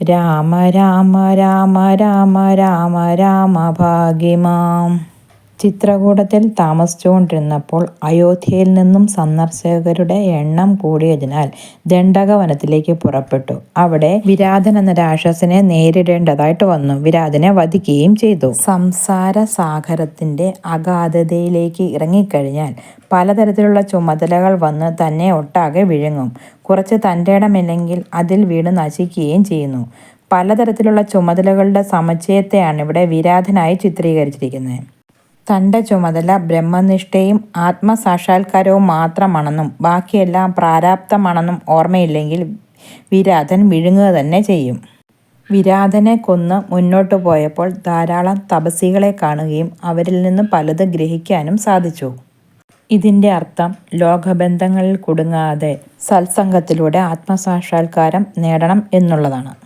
രാമ രാമ രാമ രാമ രാമ രാമ ഭാഗ്യമാം. ചിത്രകൂടത്തിൽ താമസിച്ചുകൊണ്ടിരുന്നപ്പോൾ അയോധ്യയിൽ നിന്നും സന്ദർശകരുടെ എണ്ണം കൂടിയതിനാൽ ദണ്ഡകവനത്തിലേക്ക് പുറപ്പെട്ടു. അവിടെ വിരാധൻ എന്ന രാക്ഷസനെ നേരിടേണ്ടതായിട്ട് വന്നു. വിരാധനെ വധിക്കുകയും ചെയ്തു. സംസാരസാഗരത്തിന്റെ അഗാധതയിലേക്ക് ഇറങ്ങിക്കഴിഞ്ഞാൽ പലതരത്തിലുള്ള ചുമതലകൾ വന്ന് തന്നെ ഒട്ടാകെ വിഴുങ്ങും. കുറച്ച് തന്റേടമില്ലെങ്കിൽ അതിൽ വീണ് നശിക്കുകയും ചെയ്യുന്നു. പലതരത്തിലുള്ള ചുമതലകളുടെ സമുച്ചയത്തെയാണിവിടെ വിരാധനായി ചിത്രീകരിച്ചിരിക്കുന്നത്. തന്റെ ചുമതല ബ്രഹ്മനിഷ്ഠയും ആത്മസാക്ഷാത്കാരവും മാത്രമാണെന്നും ബാക്കിയെല്ലാം പ്രാരാപ്തമാണെന്നും ഓർമ്മയില്ലെങ്കിൽ വിരാധൻ വിഴുങ്ങുക തന്നെ ചെയ്യും. വിരാധനെ കൊന്ന് മുന്നോട്ടു പോയപ്പോൾ ധാരാളം തപസികളെ കാണുകയും അവരിൽ നിന്ന് പലത് ഗ്രഹിക്കാനും സാധിച്ചു. ഇതിന്റെ അർത്ഥം ലോകബന്ധങ്ങളിൽ കുടുങ്ങാതെ സത്സംഗത്തിലൂടെ ആത്മസാക്ഷാത്കാരം നേടണം എന്നുള്ളതാണ്.